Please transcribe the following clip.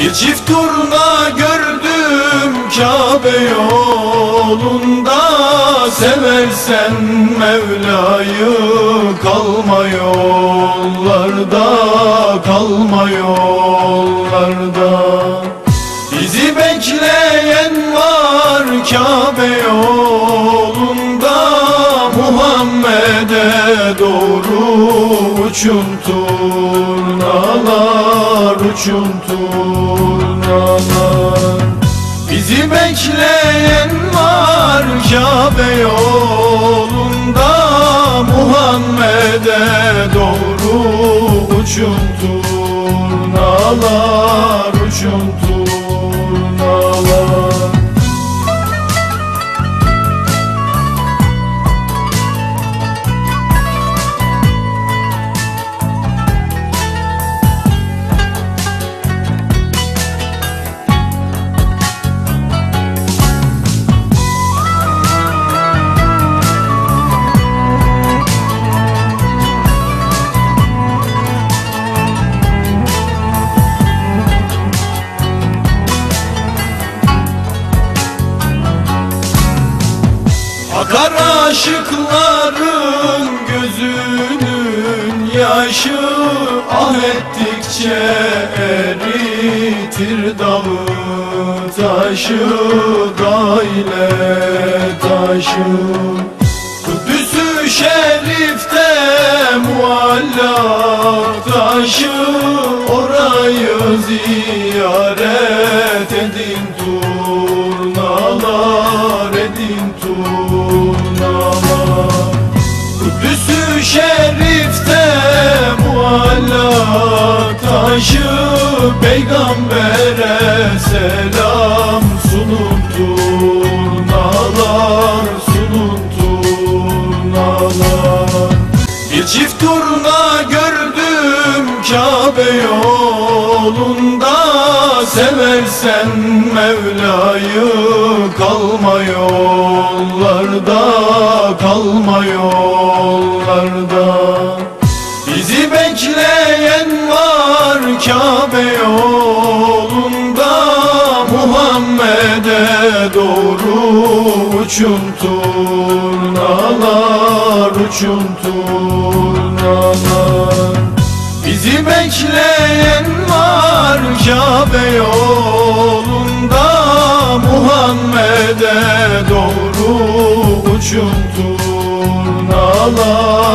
Bir çift turna gördüm Kabe yolunda. Seversen Mevla'yı kalma yollarda Kalma yollarda. Bizi bekleyen var Kabe yolunda uçun turnalar Uçun turnalar. Bizi bekleyen var Kabe yolunda Muhammed'e doğru uçun turnalar Uçun turnalar Akar aşıkların gözünün yaşı Ah ettikçe eritir dağı taşı Da ile taşı. Kudüs-ü Şerif'te muallak taşı Orayı ziyaret edin turnalar edin turnalar Kudüs-ü Şerif'te muallak taşı Peygambere selam sunun turnalar Sunun turnalar. Bir çift turna gördüm Kabe yolunda Seversen Mevla'yı kalma yollarda Kalma yollarda. Bizi bekleyen var Kabe yolunda Muhammed'e doğru uçun turnalar Uçun turnalar. Bizi bekleyen Kabe yolunda Muhammed'e doğru uçun turnalar